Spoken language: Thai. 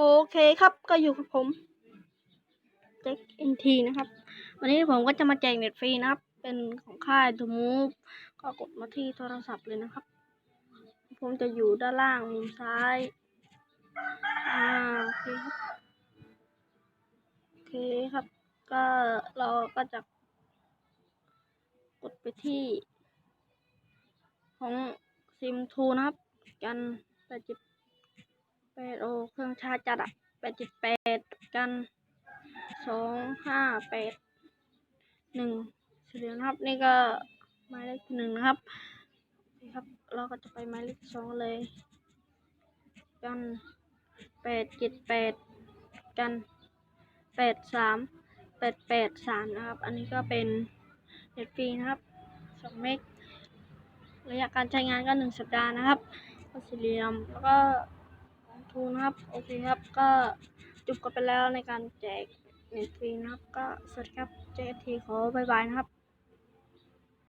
โอเคครับก็อยู่กับผมเจ็คเอ็นทีนะครับ วันนี้ผมก็จะมาแจกเน็ตฟรีนะครับ เป็นของค่ายทูมูฟก็กดมาที่โทรศัพท์เลยนะครับ ผมจะอยู่ด้านล่างมุมซ้ายอ่าโอเคครับโอเคครับ ก็เราก็จะกดไปที่ ของซิมทูนะครับ กันแปดจิบ ปดโอเครื่องชาร์จจัดอะแปดจิบแปดกันสองห้าแปดหนึ่งเฉลี่ยนะครับนี่ก็หมายเลขหนึ่งนะครับนี่ครับ เราก็จะไปหมายเลขสองเลย กันแปดเจ็ดแปดกันแปดสามแปดแปดสามนะครับ อันนี้ก็เป็นเน็ตฟรีนะครับสองเมกระยะการใช้งานก็หนึ่งสัปดาห์นะครับก็สี่เหลี่ยมแล้วก็ ทูนะครับ โอเคครับ ก็จบกันไปแล้วในการแจกเน็ตฟรีนะครับ ก็สวัสดีครับ เจทีขอบายบายนะครับ